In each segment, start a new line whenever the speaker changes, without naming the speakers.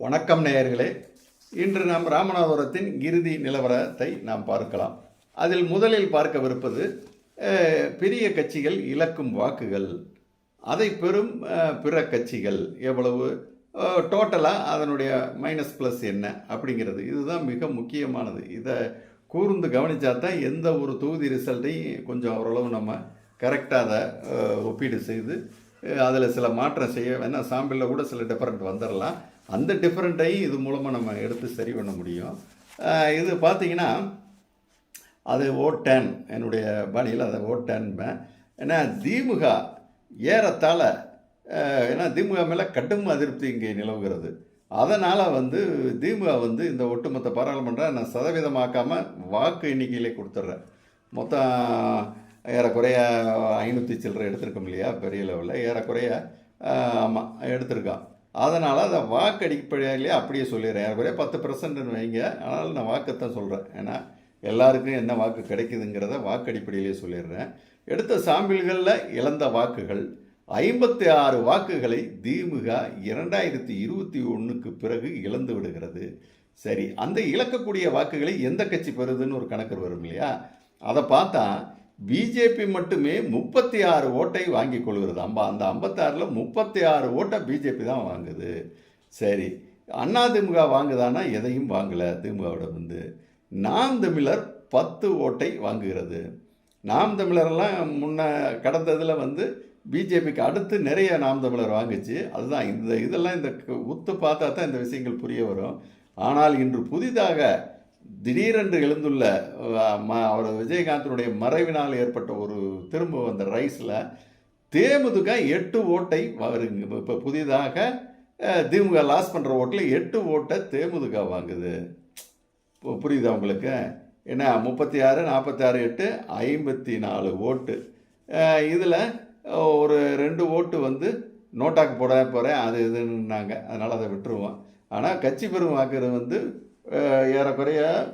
வணக்கம் நேயர்களே. இன்று நாம் ராமநாதபுரத்தின் இறுதி நிலவரத்தை நாம் பார்க்கலாம். அதில் முதலில் பார்க்கவிருப்பது பெரிய கட்சிகள் இழக்கும் வாக்குகள். அதை பெறும் பிற கட்சிகள் எவ்வளவு? டோட்டலாக அதனுடைய மைனஸ் ப்ளஸ் என்ன அப்படிங்கிறது. இதுதான் மிக முக்கியமானது. இதை கூர்ந்து கவனித்தா தான் எந்த ஒரு தொகுதி ரிசல்ட்டையும் கொஞ்சம் ஓரளவு நம்ம கரெக்டாக அதை ஒப்பீடு செய்து அதில் சில மாற்றம் செய்ய வேணால் சாம்பிளில் கூட சில டிஃப்ரெண்ட் வந்துடலாம் அந்த டிஃப்ரெண்ட்டையும் இது மூலமாக நம்ம எடுத்து சரி பண்ண முடியும். இது பார்த்தீங்கன்னா அது ஓட்டன் என்னுடைய பாணியில் அதை ஓட்டன்பேன். ஏன்னா திமுக ஏறத்தாழ ஏன்னா திமுக மேலே கடும் அதிருப்தி இங்கே நிலவுகிறது. அதனால் வந்து திமுக வந்து இந்த ஒட்டுமொத்த பாராளுமன்றம் நான் சதவீதமாக்காமல் வாக்கு எண்ணிக்கையிலே கொடுத்துட்றேன். மொத்தம் ஏறக்குறைய ஐநூற்றி சில்லறை எடுத்திருக்கோம் இல்லையா? பெரிய லெவலில் ஏறக்குறைய ஆமாம் எடுத்திருக்கான். அதனால் அதை வாக்கு அடிப்படையிலேயே அப்படியே சொல்லிடுறேன். ஏறக்குறைய பத்து பர்சன்ட்னு வைங்க. அதனால் நான் வாக்குத்தான் சொல்கிறேன் ஏன்னா எல்லாருக்கும் என்ன வாக்கு கிடைக்குதுங்கிறத வாக்கு அடிப்படையிலேயே சொல்லிடுறேன். எடுத்த சாம்பிள்களில் இழந்த வாக்குகள் ஐம்பத்தி ஆறு வாக்குகளை திமுக இரண்டாயிரத்தி இருபத்தி ஒன்றுக்கு பிறகு இழந்து விடுகிறது. சரி அந்த இழக்கக்கூடிய வாக்குகளை எந்த கட்சி பெறுதுன்னு ஒரு கணக்கு வரும் இல்லையா? அதை பார்த்தா பிஜேபி மட்டுமே முப்பத்தி ஆறு ஓட்டை வாங்கி கொள்கிறது. அம்பா அந்த ஐம்பத்தாறில் முப்பத்தி ஆறு ஓட்டை பிஜேபி தான் வாங்குது. சரி அண்ணா திமுக வாங்குதானா? எதையும் வாங்கலை திமுகவோட வந்து. நாம் தமிழர் பத்து ஓட்டை வாங்குகிறது. நாம் தமிழரெல்லாம் முன்ன கடந்ததில் வந்து பிஜேபிக்கு அடுத்து நிறைய நாம் தமிழர் வாங்குச்சு. அதுதான் இந்த இதெல்லாம் இந்த க- உத்து பார்த்தா தான் இந்த விஷயங்கள் புரிய வரும். ஆனால் இன்று புதிதாக திடீரென்று எழுந்துள்ள ம- அவர் விஜயகாந்தனுடைய மறைவினால் ஏற்பட்ட ஒரு திரும்ப வந்த ரைஸில் தேமுதுக எட்டு ஓட்டை வருங்க இப்போ புதிதாக திமுக லாஸ் பண்ணுற ஓட்டில் எட்டு ஓட்டை தேமுதுக வாங்குது. இப்போ புரியுதா உங்களுக்கு? என்ன முப்பத்தி ஆறு நாற்பத்தி ஆறு எட்டு ஐம்பத்தி நாலு ஓட்டு. இதில் ஒரு ரெண்டு ஓட்டு வந்து நோட்டாக்கு போட போகிறேன் அது இதுன்னாங்க. அதனால் அதை விட்டுருவோம். ஆனால் கட்சி பெரும் வாக்குறது வந்து ஏறக்குறைய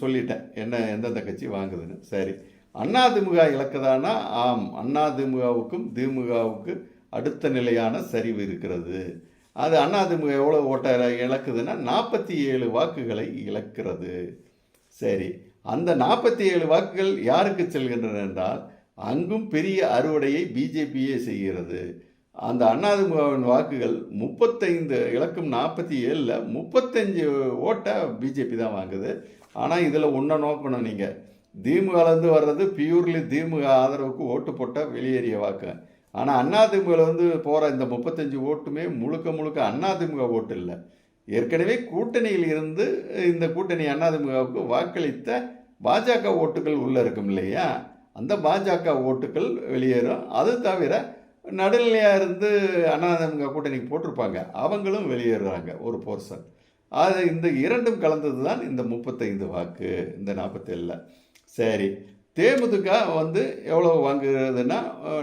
சொல்லிட்டேன். என்ன எந்தெந்த கட்சி வாங்குதுன்னு. சரி. அதிமுக இலக்குதானா? ஆம். அதிமுகவுக்கும் திமுகவுக்கு அடுத்த நிலையான சரிவு இருக்கிறது. அது அதிமுக எவ்வளோ ஓட்டை இழக்குதுன்னா நாற்பத்தி ஏழு வாக்குகளை இழக்கிறது. சரி. அந்த நாற்பத்தி ஏழு வாக்குகள் யாருக்கு செல்கின்றன என்றால் அங்கும் பெரிய அறுவடையை பிஜேபியே செய்கிறது. அந்த அதிமுகவின் வாக்குகள் முப்பத்தைந்து இலக்கம் நாற்பத்தி ஏழில் முப்பத்தஞ்சு ஓட்டை பிஜேபி தான் வாங்குது. ஆனால் இதில் ஒன்றை நோக்கணும் நீங்கள் திமுகலேருந்து வர்றது பியூர்லி திமுக ஆதரவுக்கு ஓட்டு போட்டால் வெளியேறிய வாக்கு. ஆனால் அண்ணாதிமுகவில் வந்து போகிற இந்த முப்பத்தஞ்சு ஓட்டுமே முழுக்க முழுக்க அண்ணாதிமுக ஓட்டு இல்லை. ஏற்கனவே கூட்டணியில் இருந்து இந்த கூட்டணி அண்ணாதிமுகவுக்கு வாக்களித்த பாஜக ஓட்டுகள் உள்ளே இருக்கும் இல்லையா? அந்த பாஜக ஓட்டுகள் வெளியேறும். அது தவிர நடுநிலையாக இருந்து அண்ணாதமுக கூட்டணிக்கு போட்டிருப்பாங்க. அவங்களும் வெளியேறுறாங்க ஒரு போர்ஷன் அது இந்த இரண்டும் கலந்தது தான் இந்த முப்பத்தைந்து வாக்கு இந்த நாற்பத்தேழில் சரி தேமுதிக வந்து எவ்வளோ வாங்குறதுன்னா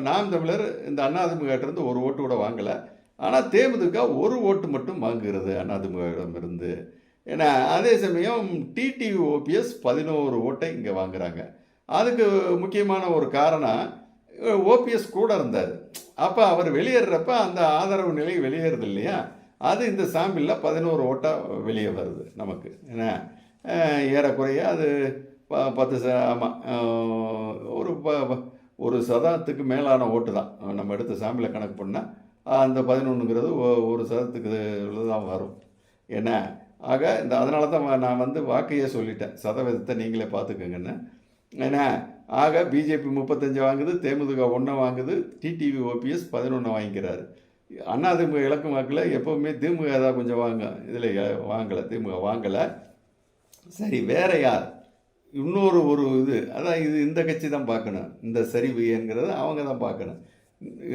நாம் தமிழர் இந்த அண்ணாதிமுகிட்டேருந்து ஒரு ஓட்டு கூட வாங்கலை. ஆனால் தேமுதிக ஒரு ஓட்டு மட்டும் வாங்குகிறது அதிமுகவிடமிருந்து ஏன்னா அதே சமயம் டிடிவி ஓபிஎஸ் பதினோரு ஓட்டை இங்கே வாங்குகிறாங்க அதுக்கு முக்கியமான ஒரு காரணம் ஓபிஎஸ் கூட இருந்தார். அப்போ அவர் வெளியேறப்ப அந்த ஆதரவு நிலை வெளியேறது இல்லையா? அது இந்த சாம்பிளில் பதினோரு ஓட்டாக வெளியே வருது நமக்கு. என்ன? ஏறக்குறைய அது ப- பத்து ச ஆமாம் ஒரு ப- ப- ஒரு சதத்துக்கு மேலான ஓட்டு தான். நம்ம எடுத்த சாம்பிளை கணக்கு பண்ணால் அந்த பதினொன்றுங்கிறது ஒரு சதத்துக்கு தான் வரும். என்ன? ஆக இந்த அதனால தான் நான் வந்து வாக்கையே சொல்லிட்டேன். சதவீதத்தை நீங்களே பார்த்துக்கோங்கன்னு. ஏன்னா ஆக பிஜேபி முப்பத்தஞ்சு வாங்குது தேமுதிக ஒன்றை வாங்குது டிடிவி ஓபிஎஸ் பதினொன்று வாங்கிக்கிறாரு. அதிமுக இலக்கு வாக்கில் எப்போவுமே திமுக ஏதாவது கொஞ்சம் வாங்க இதில் வாங்கலை திமுக வாங்கலை. சரி வேற யார்? இன்னொரு ஒரு இது அதான் இது இந்த கட்சி தான் பார்க்கணும். இந்த சரிவு என்கிறத அவங்க தான் பார்க்கணும்.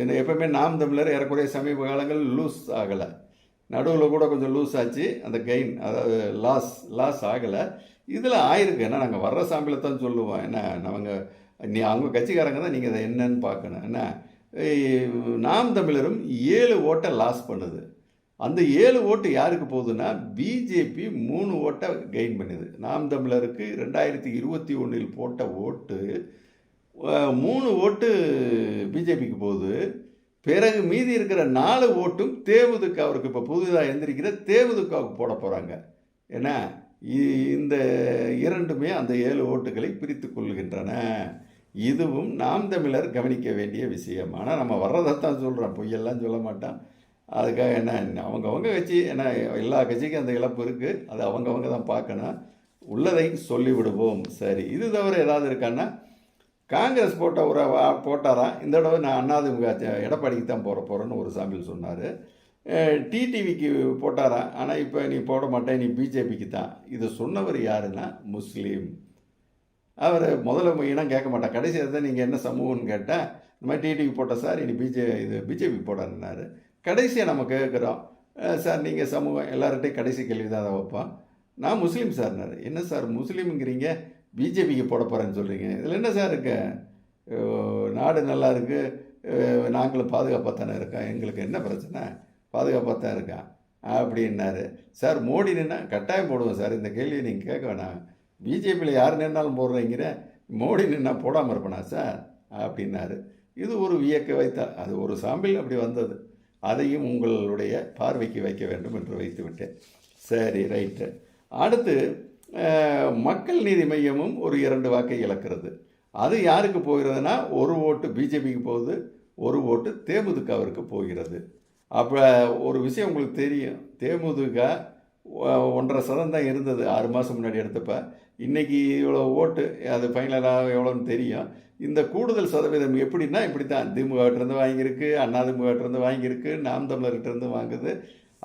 என்ன எப்பவுமே நாம் தமிழர் ஏறக்குறைய சமீப காலங்கள் லூஸ் ஆகலை. நடுவில் கூட கொஞ்சம் லூஸ் ஆச்சு அந்த கெயின் அதாவது லாஸ் லாஸ் ஆகலை. இதில் ஆயிருக்கு. ஏன்னா நாங்கள் வர்ற சாம்பிளை தான் சொல்லுவோம். என்ன அவங்க நீ அவங்க கட்சிக்காரங்க தான் நீங்கள் அதை என்னன்னு பார்க்கணும். என்ன நாம் தமிழரும் ஏழு ஓட்டை லாஸ் பண்ணுது. அந்த ஏழு ஓட்டு யாருக்கு போகுதுன்னா பிஜேபி மூணு ஓட்டை கெயின் பண்ணுது. நாம் தமிழருக்கு ரெண்டாயிரத்தி இருபத்தி ஒன்றில் போட்ட ஓட்டு மூணு ஓட்டு பிஜேபிக்கு போகுது. பிறகு மீதி இருக்கிற நாலு ஓட்டும் தேமுதிகவிற்கு இப்போ புதிதாக எந்திரிக்கிற தேமுதிகாவுக்கு போட போகிறாங்க ஏன்னா இந்த இரண்டுமே அந்த ஏழு ஓட்டுகளை பிரித்து கொள்கின்றன. இதுவும் நாம் தமிழர் கவனிக்க வேண்டிய விஷயம். ஆனால் நம்ம வர்றதைத்தான் சொல்கிறோம் பொய்யெல்லாம் சொல்ல மாட்டான் அதுக்காக என்ன அவங்கவங்க கட்சி ஏன்னா எல்லா கட்சிக்கும் அந்த இழப்பு இருக்குது அது அவங்கவங்க தான் பார்க்கணும். உள்ளதை சொல்லிவிடுவோம். சரி இது தவிர ஏதாவது இருக்கான்னா காங்கிரஸ் போட்ட ஒரு போட்டாராம் இந்த தடவை நான் அண்ணாதிமுக எடப்பாடிக்கு தான் போகிற போகிறேன்னு ஒரு சாம்பிள் சொன்னார். டிடிவிக்கு போட்டாராம் ஆனால் இப்போ நீ போட மாட்டேன் நீ பிஜேபிக்கு தான் இது சொன்னவர் யாருன்னா முஸ்லீம். அவர் முதல்ல இனம் கேட்க மாட்டார் கடைசி தான் நீங்கள் என்ன சமூகம்னு கேட்டால் இந்த மாதிரி டிடிவி போட்ட சார் இனி பிஜே இது பிஜேபி போடாருன்னாரு கடைசியாக நம்ம கேட்குறோம் சார் நீங்கள் சமூகம் எல்லார்ட்டையும் கடைசி கேள்வி தான் அதை வைப்போம். நான் முஸ்லீம் சார்னாரு என்ன சார் முஸ்லீமுங்கிறீங்க? பிஜேபிக்கு போட போகிறேன்னு சொல்கிறீங்க இதில் என்ன சார் இருக்கு? நாடு நல்லா இருக்குது நாங்களும் பாதுகாப்பாக தானே இருக்கோம். எங்களுக்கு என்ன பிரச்சனை? பாதுகாப்பாக தான் இருக்கான். அப்படின்னாரு. சார் மோடி நின்னா கட்டாயம் போடுவோம் சார். இந்த கேள்வியை நீங்கள் கேட்க வேணாம். பிஜேபியில் யார் நின்னாலும் போடுறீங்கிற மோடி நின்னா போடாமல் இருப்பனா சார்? அப்படின்னாரு. இது ஒரு வியக்க வைத்த அது ஒரு சாம்பிள் அப்படி வந்தது. அதையும் உங்களுடைய பார்வைக்கு வைக்க வேண்டும் என்று வைத்து விட்டேன். சரி ரைட்டு. அடுத்து மக்கள் நீதி மையமும் ஒரு இரண்டு வாக்கை இழக்கிறது. அது யாருக்கு போகிறதுனா ஒரு ஓட்டு பிஜேபிக்கு போகுது ஒரு ஓட்டு தேமுதிகவிற்கு போகிறது. அப்போ ஒரு விஷயம் உங்களுக்கு தெரியும். தேமுதிக ஒன்றரை சதம் தான் இருந்தது ஆறு மாதம் முன்னாடி எடுத்தப்ப. இன்னைக்கு இவ்வளோ ஓட்டு அது ஃபைனலாக எவ்வளோன்னு தெரியும். இந்த கூடுதல் சதவீதம் எப்படின்னா இப்படி தான் திமுகட்டிருந்து வாங்கியிருக்கு அண்ணாதிமுகட்டிருந்து வாங்கியிருக்கு நாம் தமிழர்கிட்டருந்து வாங்குது.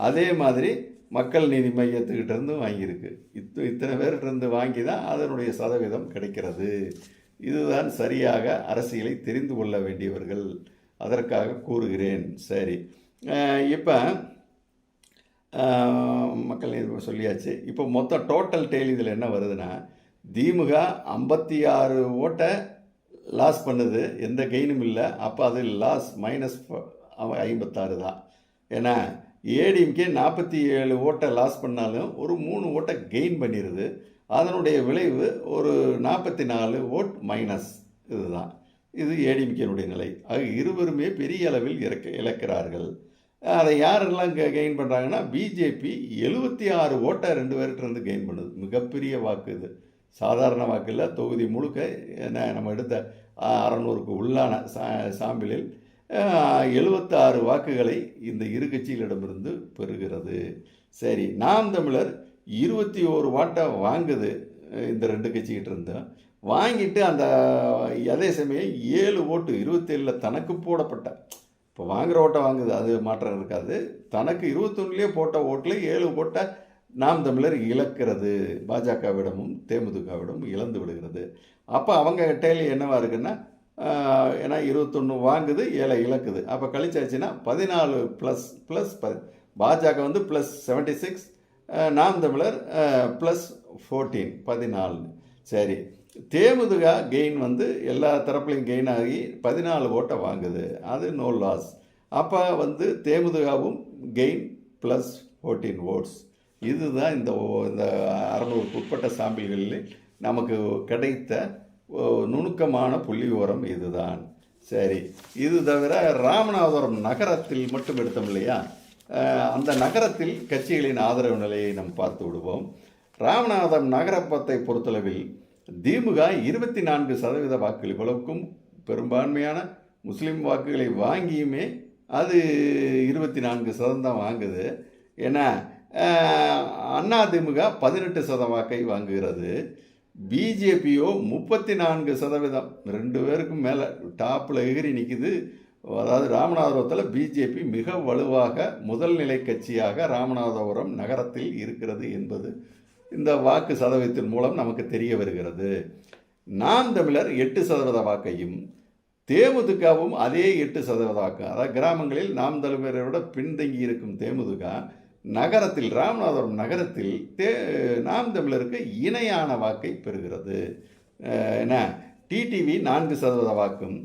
அதே மாதிரி மக்கள் நீதி மையத்துக்கிட்டேருந்து வாங்கியிருக்கு. இத்து இத்தனை பேர்கிட்டருந்து வாங்கி தான் அதனுடைய சதவீதம் கிடைக்கிறது. இதுதான் சரியாக அரசியலை தெரிந்து கொள்ள வேண்டியவர்கள். அதற்காக கூறுகிறேன். சரி. இப்போ மக்கள் இது சொல்லியாச்சு. இப்போ மொத்தம் டோட்டல் டெய்லி இதில் என்ன வருதுன்னா திமுக ஐம்பத்தி ஆறு ஓட்டை லாஸ் பண்ணுது. எந்த கெயினும் இல்லை. அப்போ அது லாஸ் மைனஸ் ஐம்பத்தாறு தான். ஏன்னா ஏடிஎம்கே நாற்பத்தி ஏழு ஓட்டை லாஸ் பண்ணாலும் ஒரு மூணு ஓட்டை கெயின் பண்ணிடுது அதனுடைய விளைவு ஒரு நாற்பத்தி நாலு ஓட் மைனஸ் இதுதான். இது ஏடிஎம்கேனுடைய நிலை. ஆக இருவருமே பெரிய அளவில் இறக்க இழக்கிறார்கள். அதை யாரெல்லாம் கெயின் பண்ணுறாங்கன்னா பிஜேபி எழுபத்தி ஆறு ஓட்டை ரெண்டு பேர்கிட்ட இருந்து கெயின் பண்ணுது. மிகப்பெரிய வாக்கு இது. சாதாரண வாக்கு இல்லை. தொகுதி முழுக்க என்ன நம்ம எடுத்த அறநூறுக்கு உள்ளான சா சாம்பிளில் எழுபத்தாறு வாக்குகளை இந்த இரு கட்சிகளிடமிருந்து பெறுகிறது. சரி நாம் தமிழர் இருபத்தி ஓரு வாட்டை வாங்குது இந்த ரெண்டு கட்சிக்கிட்ட இருந்தோம் வாங்கிட்டு அந்த அதே சமயம் ஏழு ஓட்டு இருபத்தேழில் தனக்கு போடப்பட்ட இப்போ வாங்குகிற ஓட்டை வாங்குது அது மாற்றம் இருக்காது. தனக்கு இருபத்தொன்னுலேயே போட்ட ஓட்டில் ஏழு போட்ட நாம் தமிழர் இழக்கிறது. பாஜகவிடமும் தேமுதிகவிடமும் இழந்து விடுகிறது. அப்போ அவங்க டேலி என்னவாக இருக்குன்னா ஏன்னா இருபத்தொன்று வாங்குது ஏழை இழக்குது. அப்போ கழிச்சாச்சுன்னா பதினாலு ப்ளஸ் ப்ளஸ் ப பாஜக வந்து ப்ளஸ் செவன்ட்டி சிக்ஸ் நாம் தமிழர் ப்ளஸ் ஃபோர்டீன் பதினாலு சரி. தேமுதுகா கெயின் வந்து எல்லா தரப்புலையும் கெயின் ஆகி பதினாலு ஓட்டை வாங்குது. அது நோ லாஸ் அப்போ வந்து தேமுதுகாவும் கெயின் ப்ளஸ் ஃபோர்டீன் ஓட்ஸ் இதுதான் இந்த ஓ- இந்த அறநூறுக்கு உட்பட்ட சாம்பிள்களில் நமக்கு கிடைத்த ஓ, நுணுக்கமான புள்ளி உரம் இதுதான். சரி. இது தவிர ராமநாதபுரம் நகரத்தில் மட்டும் எடுத்தோம் இல்லையா? அந்த நகரத்தில் கட்சிகளின் ஆதரவு நிலையை நாம் பார்த்து விடுவோம். ராமநாதபுரம் நகரப்பத்தை பொறுத்தளவில் திமுக இருபத்தி நான்கு சதவீத வாக்குகள் இவ்வளவுக்கும் பெரும்பான்மையான முஸ்லீம் வாக்குகளை வாங்கியுமே அது இருபத்தி நான்கு சதம் தான் வாங்குது. ஏன்னா அண்ணா திமுக பதினெட்டு சத வாக்கை வாங்குகிறது. பிஜேபியோ முப்பத்தி நான்கு சதவீதம். ரெண்டு பேருக்கும் மேலே டாப்பில் எகிரி நிற்குது அதாவது ராமநாதபுரத்தில் பிஜேபி மிக வலுவாக முதல் நிலை கட்சியாக ராமநாதபுரம் நகரத்தில் இருக்கிறது என்பது இந்த வாக்கு சதவீதத்தின் மூலம் நமக்கு தெரிய வருகிறது. நாம் தமிழர் எட்டு சதவீத வாக்கையும் தேமுதிகவும் அதே எட்டு சதவீத வாக்கு. அதாவது கிராமங்களில் நாம் தமிழரை விட பின்தங்கி இருக்கும் தேமுதிக நகரத்தில் ராமநாதபுரம் நகரத்தில் தே நாம் தமிழருக்கு இணையான வாக்கை பெறுகிறது. என்ன? டிடிவி நான்கு சதவீத வாக்கும்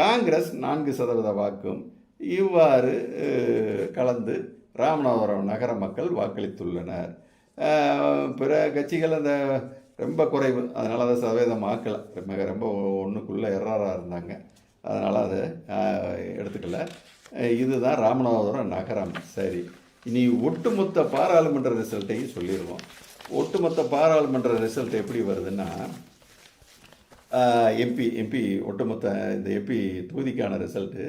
காங்கிரஸ் நான்கு சதவீத வாக்கும். இவ்வாறு கலந்து ராமநாதபுரம் நகர மக்கள் வாக்களித்துள்ளனர். பிற கட்சிகள் அந்த ரொம்ப குறைவு. அதனால் அதை சதவீதம் ஆக்கலை மிக ரொம்ப ஒன்றுக்குள்ளே எர்ராராக இருந்தாங்க. அதனால் அதை எடுத்துக்கல. இதுதான் ராமநாதபுரம் நகரம். சரி. இனி ஒட்டுமொத்த பாராளுமன்ற ரிசல்ட்டையும் சொல்லிடுவோம் ஒட்டுமொத்த பாராளுமன்ற ரிசல்ட் எப்படி வருதுன்னா எம்பி எம்பி ஒட்டுமொத்த இந்த எம்பி தொகுதிக்கான ரிசல்ட்டு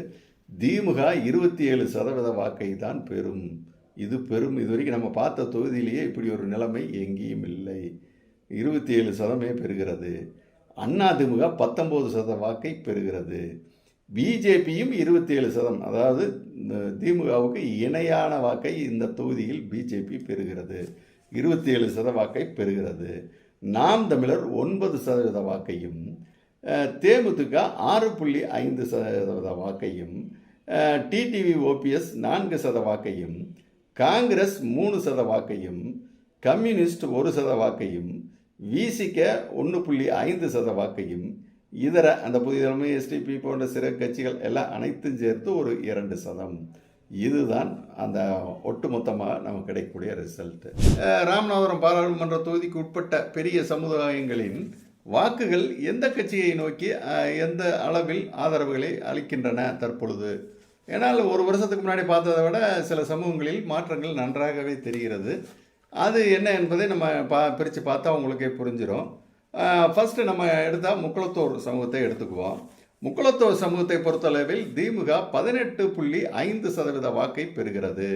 திமுக இருபத்தி ஏழு சதவீத வாக்கை தான் பெறும். இது பெரும் இது வரைக்கும் நம்ம பார்த்த தொகுதியிலேயே இப்படி ஒரு நிலைமை எங்கேயும் இல்லை. இருபத்தி ஏழு சதமே பெறுகிறது. அண்ணா திமுக பத்தொம்போது சத வாக்கை பெறுகிறது. பிஜேபியும் இருபத்தி ஏழு சதம் அதாவது இந்த திமுகவுக்கு இணையான வாக்கை இந்த தொகுதியில் பிஜேபி பெறுகிறது. இருபத்தி ஏழு சத வாக்கை பெறுகிறது. நாம் தமிழர் ஒன்பது சதவீத வாக்கையும் தேமுதிக ஆறு புள்ளி ஐந்து சதவீத வாக்கையும் டிடிவி ஓபிஎஸ் நான்கு சத வாக்கையும் காங்கிரஸ் மூணு சத வாக்கையும் கம்யூனிஸ்ட் ஒரு சத வாக்கையும் விசிக ஒன்று புள்ளி ஐந்து சத வாக்கையும் இதர அந்த புதிய தலைமை எஸ்டிபி போன்ற சிறு கட்சிகள் எல்லாம் அனைத்தும் சேர்த்து ஒரு இரண்டு சதம். இதுதான் அந்த ஒட்டுமொத்தமாக நமக்கு கிடைக்கக்கூடிய ரிசல்ட்டு ராமநாதபுரம் பாராளுமன்ற தொகுதிக்கு உட்பட்ட பெரிய சமுதாயங்களின் வாக்குகள் எந்த கட்சியை நோக்கி எந்த அளவில் ஆதரவுகளை அளிக்கின்றன தற்பொழுது? ஏன்னால் ஒரு வருஷத்துக்கு முன்னாடி பார்த்ததை விட சில சமூகங்களில் மாற்றங்கள் நன்றாகவே தெரிகிறது. அது என்ன என்பதை நம்ம பா பிரித்து பார்த்தா உங்களுக்கே புரிஞ்சிடும் ஃபஸ்ட்டு நம்ம எடுத்தால் முக்குளத்தூர் சமூகத்தை எடுத்துக்குவோம். முக்குளத்தூர் சமூகத்தை பொறுத்தளவில் திமுக பதினெட்டு புள்ளி ஐந்து சதவீத வாக்கை பெறுகிறது.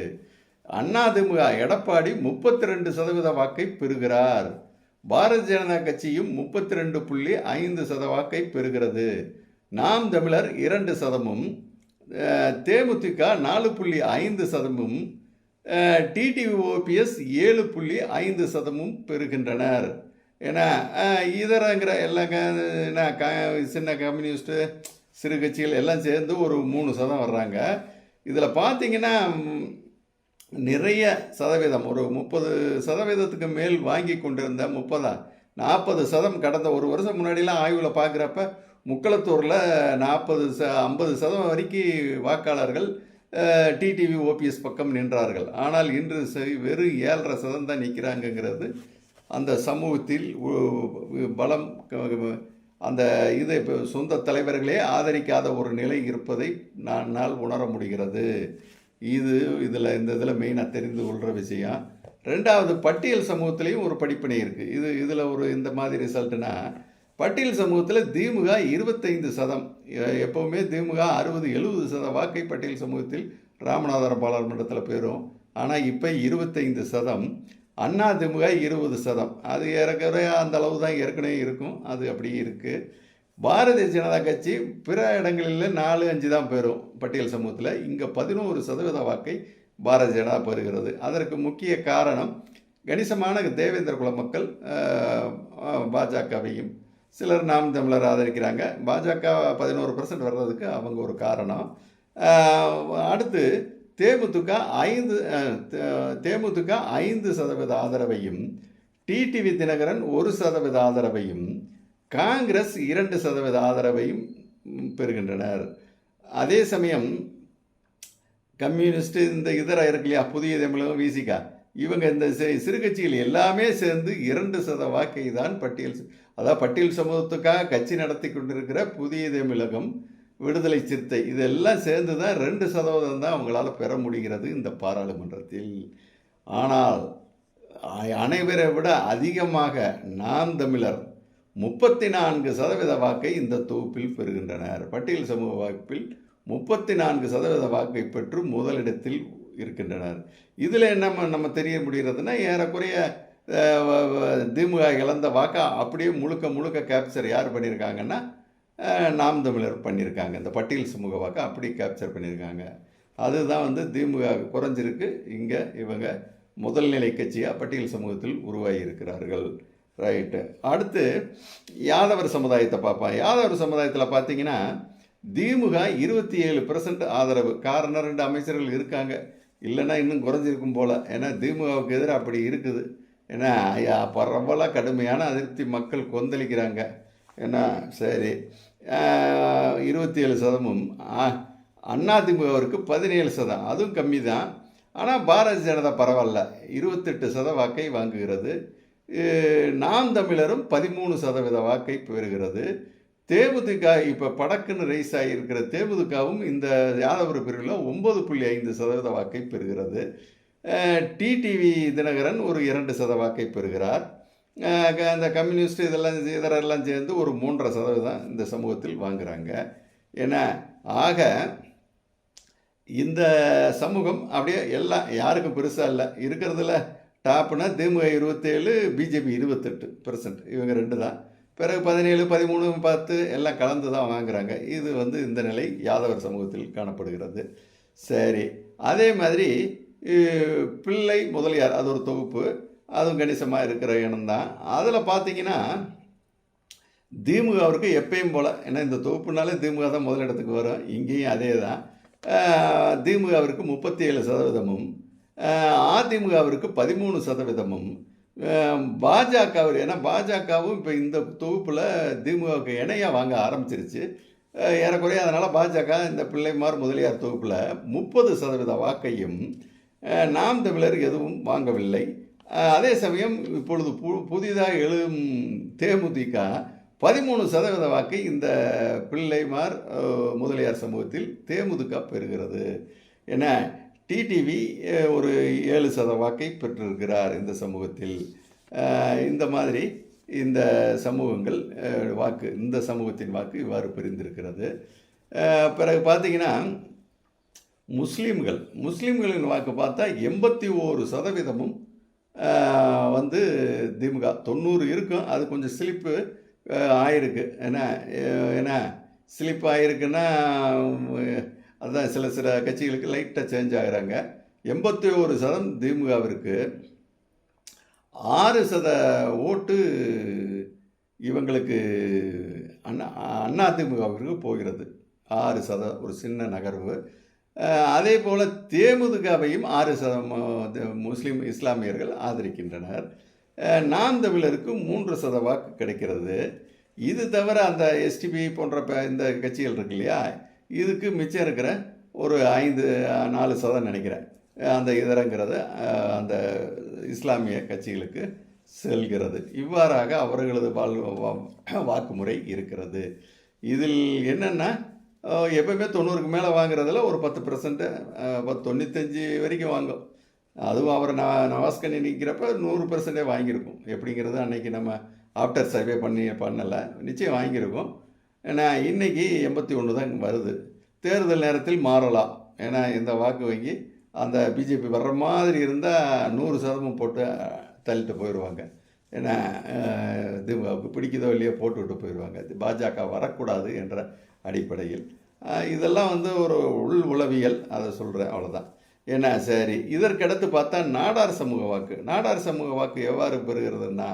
அண்ணா திமுக எடப்பாடி முப்பத்தி ரெண்டு சதவீத வாக்கை பெறுகிறார். பாரதிய ஜனதா கட்சியும் முப்பத்தி ரெண்டு புள்ளி ஐந்து சத வாக்கை பெறுகிறது. நாம் தமிழர் இரண்டு சதமும் தேமுதிக நாலு புள்ளி ஐந்து சதமும் டிடிவி ஓபிஎஸ் ஏழு புள்ளி ஐந்து சதமும் பெறுகின்றனர். ஏன்னா இதரங்கிற எல்லா க என்ன க சின்ன கம்யூனிஸ்ட்டு சிறு கட்சிகள் எல்லாம் சேர்ந்து ஒரு மூணு சதம் வர்றாங்க. இதில் பார்த்தீங்கன்னா நிறைய சதவீதம் ஒரு முப்பது சதவீதத்துக்கு மேல் வாங்கி கொண்டிருந்த முப்பதா நாற்பது சதம் கடந்த ஒரு வருஷம் முன்னாடிலாம் ஆய்வில் பார்க்குறப்ப முக்களத்தூரில் நாற்பது ச ஐம்பது சதம் வரைக்கும் வாக்காளர்கள் டிடிவி ஓபிஎஸ் பக்கம் நின்றார்கள். ஆனால் இன்று செ- வெறும் ஏழரை சதம் தான் நிற்கிறாங்கங்கிறது அந்த சமூகத்தில் பலம் அந்த இதை சொந்த தலைவர்களே ஆதரிக்காத ஒரு நிலை இருப்பதை நான் உணர முடிகிறது. இது இதில் இந்த இதில் மெயினாக தெரிந்து கொள்கிற விஷயம். ரெண்டாவது பட்டியல் சமூகத்திலையும் ஒரு படிப்பினை இருக்குது இது இதில் ஒரு இந்த மாதிரி ரிசல்ட்டுனால் பட்டியல் சமூகத்தில் திமுக இருபத்தைந்து சதம். எப்போவுமே திமுக அறுபது எழுபது சத வாக்கை பட்டியல் சமூகத்தில் ராமநாதபுரம் பாராளுமன்றத்தில் போயிடும் ஆனால் இப்போ இருபத்தைந்து சதம் அண்ணா திமுக இருபது சதம். அது ஏற்கனவே அந்த அளவு தான் ஏற்கனவே இருக்கும். அது அப்படியே இருக்குது பாரதிய ஜனதா கட்சி பிற இடங்களில் நாலு அஞ்சு தான் பெறும் பட்டியல் சமூகத்தில். இங்கே பதினோரு சதவீத வாக்கை பாரதிய ஜனதா பெறுகிறது. அதற்கு முக்கிய காரணம் கணிசமான தேவேந்திர குல மக்கள் பாஜகவையும் சிலர் நாம் தமிழர் ஆதரிக்கிறாங்க. பாஜக பதினோரு பர்சன்ட் வர்றதுக்கு அவங்க ஒரு காரணம். அடுத்து தேமுதிக ஐந்து தேமுதிக ஐந்து சதவீத ஆதரவையும் டிடிவி தினகரன் ஒரு சதவீத ஆதரவையும் காங்கிரஸ் இரண்டு சதவீத ஆதரவையும் பெறுகின்றனர். அதே சமயம் கம்யூனிஸ்ட் இந்த இதர இருக்கு இல்லையா புதிய தமிழகம் விசிகா இவங்க இந்த சிறு கட்சிகள் எல்லாமே சேர்ந்து இரண்டு சத வாக்கை தான் பட்டியல் அதாவது பட்டியல் சமூகத்துக்காக கட்சி நடத்தி கொண்டிருக்கிற புதிய தமிழகம் விடுதலை சிறுத்தை இதெல்லாம் சேர்ந்து தான் ரெண்டு சதவீதம் தான் அவங்களால் பெற முடிகிறது இந்த பாராளுமன்றத்தில். ஆனால் அனைவரை விட அதிகமாக நாம் தமிழர் முப்பத்தி நான்கு சதவீத வாக்கை இந்த தொகுப்பில் பெறுகின்றனர். பட்டியல் சமூக வாய்ப்பில் முப்பத்தி நான்கு சதவீத வாக்கை பெற்று முதலிடத்தில் இருக்கின்றனர். இதில் என்ன நம்ம தெரிய முடிகிறதுனா ஏறக்குறைய திமுக இழந்த வாக்கை? அப்படியே முழுக்க முழுக்க கேப்சர் யார் பண்ணியிருக்காங்கன்னா நாம் தமிழர் பண்ணியிருக்காங்க இந்த பட்டியல் சமூக வாக்கை அப்படி கேப்சர் பண்ணியிருக்காங்க அதுதான் வந்து திமுக குறைஞ்சிருக்கு. இங்கே இவங்க முதல்நிலை கட்சியாக பட்டியல் சமூகத்தில் உருவாகி இருக்கிறார்கள். ரைட்டு அடுத்து யாதவர் சமுதாயத்தை பார்ப்போம். யாதவர் சமுதாயத்தில் பார்த்தீங்கன்னா திமுக இருபத்தி ஏழு ஆதரவு. காரணம் ரெண்டு அமைச்சர்கள் இருக்காங்க. இல்லைன்னா இன்னும் குறைஞ்சிருக்கும் போல். ஏன்னா திமுகவுக்கு எதிராக அப்படி இருக்குது. ஏன்னா ஐயா பரவலாக கடுமையான அதிருப்தி மக்கள் கொந்தளிக்கிறாங்க. ஏன்னா சரி. இருபத்தி ஏழு சதமும் அண்ணா பதினேழு சதம். அதுவும் கம்மி தான் ஆனால் பாரதிய ஜனதா பரவாயில்ல. இருபத்தெட்டு சத வாக்கை வாங்குகிறது. நாம் தமிழரும் பதிமூணு சதவீத வாக்கை பெறுகிறது. தேமுதிக இப்போ படக்குன்னு ரைஸ் ஆகியிருக்கிற தேமுதிகவும் இந்த யாதவர் பிரிவில் ஒன்பது புள்ளி ஐந்து சதவீத வாக்கை பெறுகிறது. டிடிவி தினகரன் ஒரு இரண்டு சத வாக்கை பெறுகிறார் க- அந்த கம்யூனிஸ்ட் இதெல்லாம் இதரெல்லாம் சேர்ந்து ஒரு மூன்றரை சதவீதம் இந்த சமூகத்தில் வாங்குறாங்க. ஏன்னா ஆக இந்த சமூகம் அப்படியே எல்லாம் யாருக்கும் பெருசாக இல்லை. இருக்கிறதுல டாப்னா திமுக இருபத்தேழு பிஜேபி இருபத்தெட்டு பெர்சன்ட் இவங்க ரெண்டு தான். பிறகு பதினேழு பதிமூணு பத்து எல்லாம் கலந்து தான் வாங்குறாங்க. இது வந்து இந்த நிலை யாதவர் சமூகத்தில் காணப்படுகிறது. சரி. அதே மாதிரி பிள்ளை முதலியார் அது ஒரு தொகுப்பு. அதுவும் கணிசமாக இருக்கிற இனம்தான் அதில் பார்த்தீங்கன்னா திமுக அவருக்கு எப்பயும் போல் ஏன்னா இந்த தொகுப்புனாலே திமுக தான் முதலிடத்துக்கு வரும். இங்கேயும் அதே தான் திமுக அவருக்கு முப்பத்தி ஏழு சதவீதமும் அதிமுக அவருக்கு பதிமூணு சதவீதமும் பாஜக அவர் ஏன்னா பாஜகவும் இப்போ இந்த தொகுப்பில் திமுகவுக்கு இணையாக வாங்க ஆரம்பிச்சிருச்சு. ஏறக்குறைய அதனால் பாஜக இந்த பிள்ளைமார் முதலியார் தொகுப்பில் முப்பது சதவீத வாக்கையும் நாம் தமிழர் எதுவும் வாங்கவில்லை. அதே சமயம் இப்பொழுது பு புதிதாக எழும் தேமுதிக பதிமூணு சதவீத வாக்கை இந்த பிள்ளைமார் முதலியார் சமூகத்தில் தேமுதிக பெறுகிறது என டிடிவி ஒரு ஏழு சத வாக்கை பெற்றிருக்கிறார் இந்த சமூகத்தில். இந்த மாதிரி இந்த சமூகங்கள் வாக்கு இந்த சமூகத்தின் வாக்கு இவ்வாறு பிரிந்திருக்கிறது. பிறகு பார்த்திங்கன்னா முஸ்லீம்கள் முஸ்லீம்களின் வாக்கு பார்த்தா எண்பத்தி ஓரு சதவீதமும் வந்து திமுக. தொண்ணூறு இருக்கும். அது கொஞ்சம் ஸ்லிப்பு ஆயிருக்கு. என்ன என்ன ஸ்லிப் ஆயிருக்குன்னா அதுதான் சில சில கட்சிகளுக்கு லைட்டாக சேஞ்ச் ஆகிறாங்க. எண்பத்தி ஒரு சதம் திமுகவிற்கு. ஆறு சத ஓட்டு இவங்களுக்கு அண்ணா அண்ணா போகிறது. ஆறு சத ஒரு சின்ன நகர்வு. அதே போல் தேமுதுகாவையும் ஆறு சதம் முஸ்லீம் இஸ்லாமியர்கள் ஆதரிக்கின்றனர். நாம் தமிழருக்கு மூன்று சத வாக்கு கிடைக்கிறது. இது தவிர அந்த எஸ்டிபி போன்ற ப- இந்த கட்சிகள் இருக்கு இல்லையா? இதுக்கு மிச்சம் இருக்கிற ஒரு ஐந்து நாலு சதம் நினைக்கிறேன். அந்த இதரங்கிறது அந்த இஸ்லாமிய கட்சிகளுக்கு செல்கிறது. இவ்வாறாக அவர்களது வாழ் வா- வாக்குமுறை இருக்கிறது. இதில் என்னென்னா எப்போயுமே தொண்ணூறுக்கு மேலே வாங்குறதுல ஒரு பத்து பர்சன்ட்டு தொண்ணூத்தஞ்சு வரைக்கும் வாங்கும். அதுவும் அவர் ந நவாஸ்கனி நிற்கிறப்ப நூறு பர்சன்டே வாங்கியிருக்கும். எப்படிங்கிறது அன்னைக்கு நம்ம ஆஃப்டர் சர்வே பண்ணி பண்ணலை. நிச்சயம் வாங்கியிருக்கோம். ஏன்னா இன்னைக்கு எண்பத்தி ஒன்று தான் வருது. தேர்தல் நேரத்தில் மாறலாம் ஏன்னா இந்த வாக்கு வங்கி அந்த பிஜேபி வர்ற மாதிரி இருந்தால் நூறு சதமும் போட்டு தள்ளிட்டு போயிடுவாங்க ஏன்னா இது பிடிக்குதோ இல்லையோ போட்டு விட்டு போயிடுவாங்க பாஜக வரக்கூடாது என்ற அடிப்படையில். இதெல்லாம் வந்து ஒரு உள் உளவியல் அதை சொல்கிறேன் அவ்வளோதான் ஏன்னா சரி இதற்கடுத்து பார்த்தா நாடார் சமூக வாக்கு. நாடார் சமூக வாக்கு எவ்வாறு பெறுகிறதுன்னா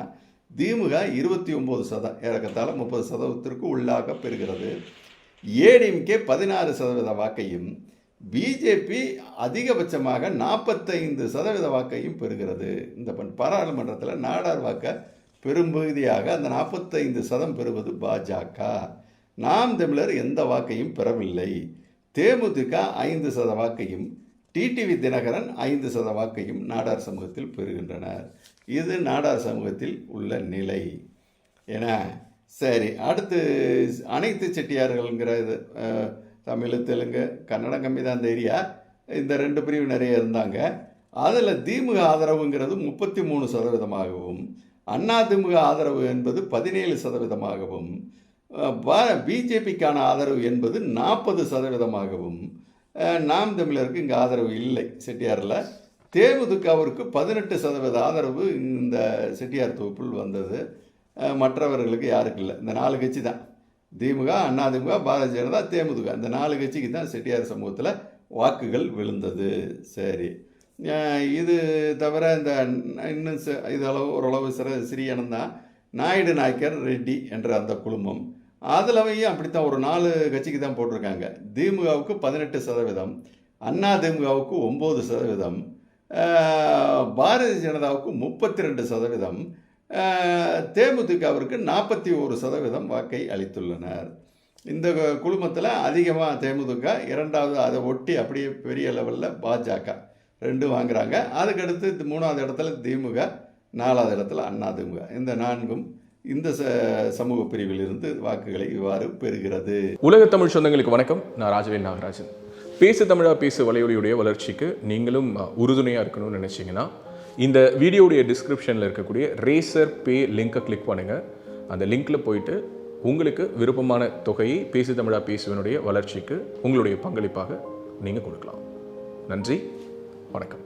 திமுக இருபத்தி ஒம்பது சதம் ஏறக்கத்தால் முப்பது சதவீதத்திற்கு உள்ளாக பெறுகிறது. ஏடிஎம்கே பதினாறு சதவீத வாக்கையும் பிஜேபி அதிகபட்சமாக நாற்பத்தைந்து சதவீத வாக்கையும் பெறுகிறது. இந்த பாராளுமன்றத்தில் நாடார் வாக்கை பெரும்பகுதியாக அந்த நாற்பத்தைந்து சதம் பெறுவது பாஜக. நாம் தமிழர் எந்த வாக்கையும் பெறவில்லை. தேமுதிக ஐந்து சத வாக்கையும் டிடிவி தினகரன் ஐந்து சத வாக்கையும் நாடார் சமூகத்தில் பெறுகின்றனர். இது நாடார் சமூகத்தில் உள்ள நிலை. என சரி அடுத்து அனைத்து செட்டியார்கள்ங்கிற இது தமிழ் தெலுங்கு கன்னடம் கம்மி தான் அந்த ஏரியா. இந்த ரெண்டு பிரிவு நிறைய இருந்தாங்க. அதில் திமுக ஆதரவுங்கிறது முப்பத்தி மூணு சதவீதமாகவும் அண்ணா திமுக ஆதரவு என்பது பதினேழு சதவீதமாகவும் பிஜேபிக்கான ஆதரவு என்பது நாற்பது சதவீதமாகவும் நாம் தமிழருக்கு இங்கே ஆதரவு இல்லை செட்டியாரில். தேமுதிகவிற்கு பதினெட்டு சதவீத ஆதரவு இந்த செட்டியார் தொகுப்பில் வந்தது. மற்றவர்களுக்கு யாருக்கு இல்லை. இந்த நாலு கட்சி தான். திமுக அதிமுக பாரதிய ஜனதா தேமுதிக. இந்த நாலு கட்சிக்கு தான் செட்டியார் சமூகத்தில் வாக்குகள் விழுந்தது. சரி. இது தவிர இந்த இன்னும் ச- இது அளவு ஓரளவு சிற சிறியனம் தான். நாயுடு நாயக்கர் ரெட்டி என்ற அந்த குழுமம். அதுலவையும் அப்படித்தான் ஒரு நாலு கட்சிக்கு தான் போட்டிருக்காங்க. திமுகவுக்கு பதினெட்டு சதவீதம் அண்ணா திமுகவுக்கு ஒம்பது சதவீதம் பாரதிய ஜனதாவுக்கு முப்பத்தி ரெண்டு சதவீதம் தேமுதிகவிற்கு நாற்பத்தி ஒரு சதவீதம் வாக்கை அளித்துள்ளனர். இந்த குழுமத்தில் அதிகமாக தேமுதிக இரண்டாவது அதை ஒட்டி அப்படியே பெரிய லெவலில் பாஜக ரெண்டும் வாங்குறாங்க. அதுக்கடுத்து மூணாவது இடத்துல திமுக நாலாவது இடத்துல அண்ணா இந்த நான்கும் இந்த ச- சமூக பிரிவில் இருந்து வாக்குகளை இவ்வாறு பெறுகிறது.
உலக தமிழ் சொந்தங்களுக்கு வணக்கம். நான் ராஜவேல் நாகராஜன். பேசு தமிழா பேசு வலையொலியுடைய வளர்ச்சிக்கு நீங்களும் உறுதுணையாக இருக்கணும்னு நினச்சிங்கன்னா இந்த வீடியோடைய டிஸ்கிரிப்ஷனில் இருக்கக்கூடிய ரேசர் பே லிங்க்கை கிளிக் பண்ணுங்கள் அந்த லிங்க்கில் போயிட்டு உங்களுக்கு விருப்பமான தொகையை பேசு தமிழா பேசுவனுடைய வளர்ச்சிக்கு உங்களுடைய பங்களிப்பாக நீங்கள் கொடுக்கலாம். நன்றி. வணக்கம்.